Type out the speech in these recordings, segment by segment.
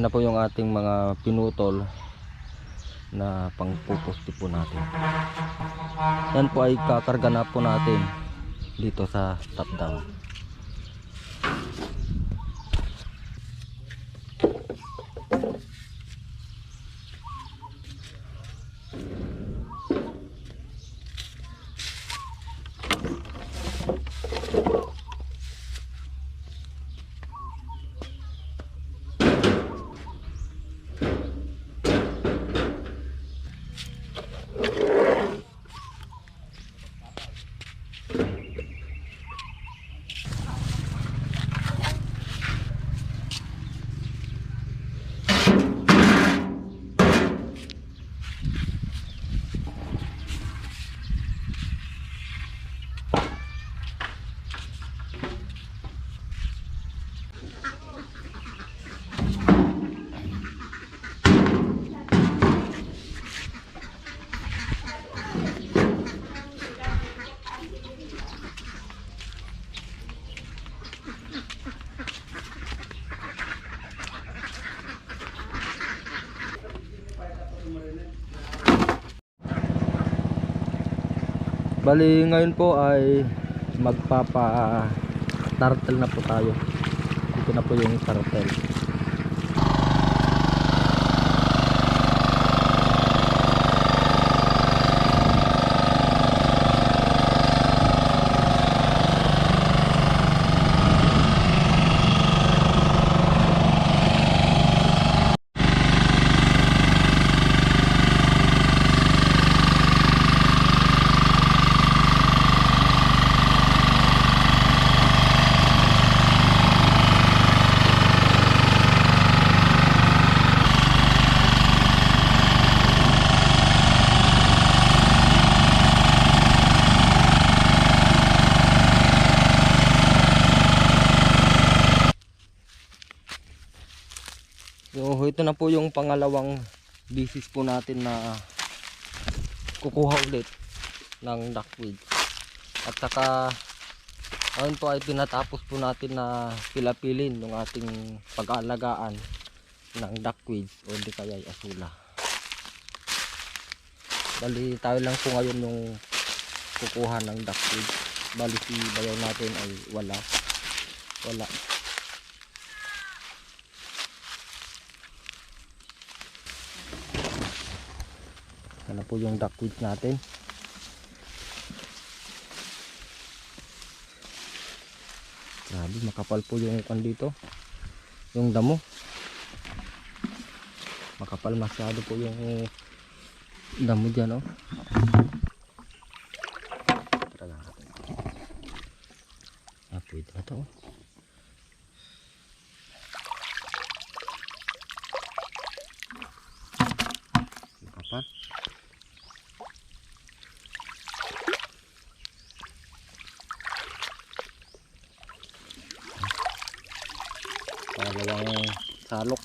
na po yung ating mga pinutol na pangpupusti po natin. Yan po ay kakarga na po natin dito sa top down. Bali ngayon po ay magpapa turtle na po tayo. Dito na po yung turtle. So ito na po yung pangalawang bisis po natin na kukuha ulit ng duckweed. At saka ngayon po ay tinatapos po natin na pilapilin yung ating pag-aalagaan ng duckweeds o hindi kaya ay asula. Bali tayo lang po ngayon yung kukuha ng duckweed. Bali si bayaw natin ay wala. Wala. Ano po yung duckweed natin. Grabe, makapal po yung kan dito. Yung damo. Makapal masyado po yung damo dyan, oh. Tara lang natin. Ah, pwede na to, oh. Makapal. ระวังขารลก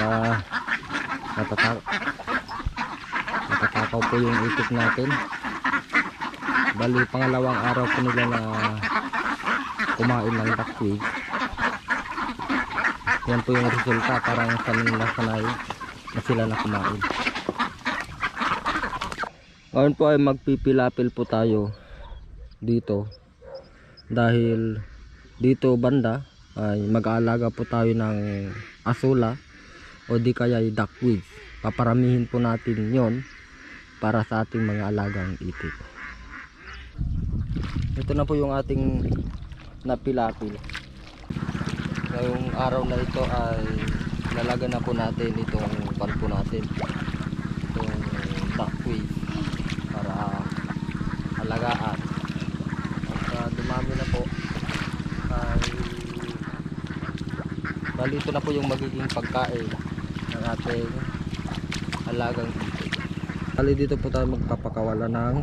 na natatak natatakaw po yung itik natin. Bali pangalawang araw po nila na kumain ng duckweed yan po yung resulta parang sanay na sanay na sila na kumain. Ngayon po ay magpipilapil po tayo dito. Dahil dito banda ay mag-aalaga po tayo ng asula o di kaya ay duckweed paparamihin po natin yon para sa ating mga alagang itik ito na po yung ating napilapil. Ngayong araw na ito ay lalaga na po natin itong pan po natin. Itong duckweed para alagaan. At uh, dumami na po. Ay bali ito na po yung magiging pagkain ng ating alagang itik bali dito po tayo magpapakawala ng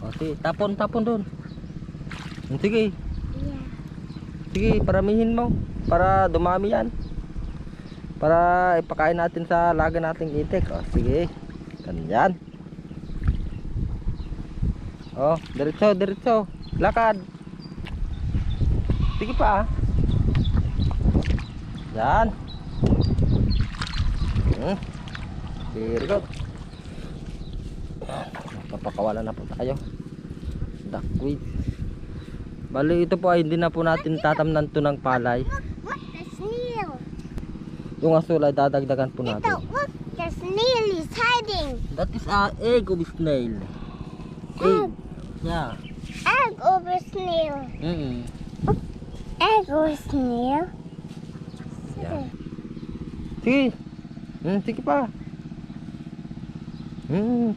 o sige tapon tapon doon sige. Sige paramihin mo para dumami yan. Para ipakain natin sa laga nating itik. O sige. Ganyan. Oh diretso diretso. Lakad sige pa ah. Yan. Hmm. very good. Papakawala na po tayo. Duckweed bali ito po ay hindi na po natin tatamnan to ng palay. Yung asul ay dadagdagan po natin. Look, look, the snail is hiding. that is a egg of snail. Egg. Yeah. Egg over snail. mm -mm. Over snail. Yeah. Sige. Hmm, sige pa. Hmm.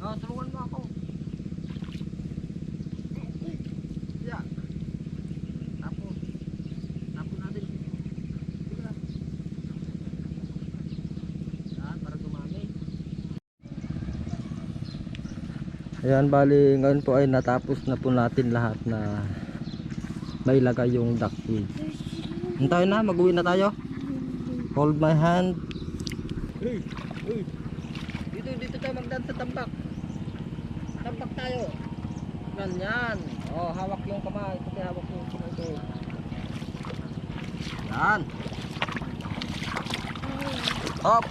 oh, tulungan mo ako. Yeah. Tapos. Tapos natin. Sige lang. Yan, para dumami. Ayan, bali ngayon po ay natapos na po natin lahat na may lagay yung duckweed. Hintay na, mag-uwi na tayo. Hold my hand. Hey. Dito, dito tayo magdaan sa tambak. Tambak tayo. Ganyan. Oh, hawak yung kamay. Pati hawak yung sinuto. Yan. Hop.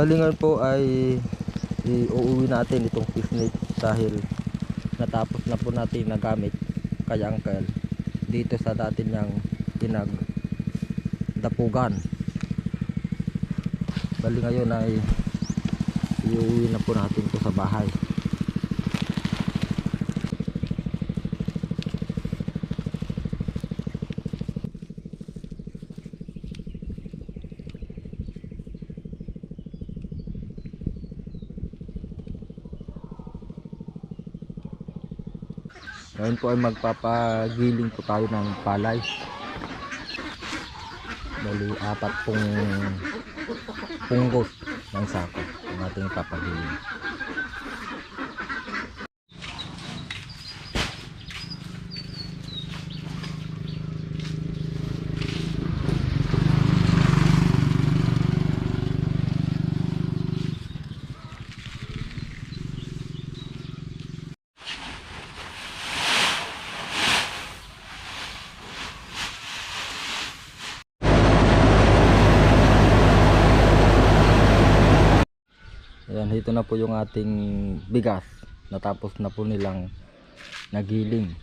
Balingan po ay iuwi natin itong fish net dahil natapos na po natin nagamit kay uncle dito sa dati niyang pinag dapugan bali ngayon ay iuwi na po natin to sa bahay Ngayon po ay magpapagiling po tayo ng palay. Bali, apat pong punggos ng sako ang ating papagiling. Ayan, ito na po yung ating bigas. Natapos na po nilang nagiling.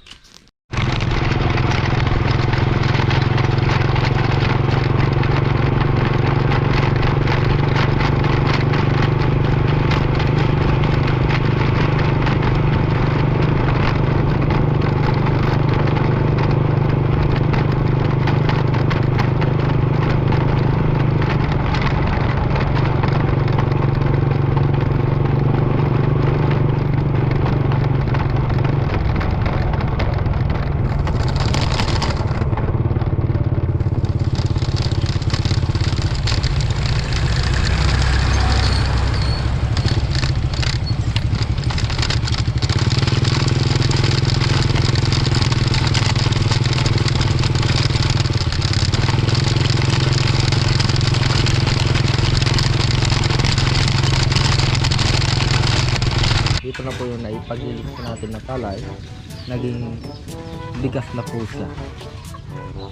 Bigas na po siya.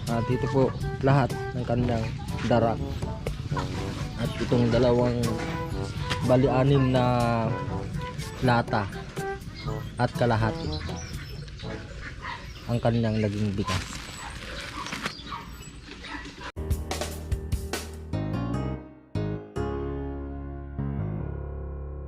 At ito po lahat ng kanyang dara. At itong dalawang bali-anim na lata at kalahati ang kanyang naging bigas.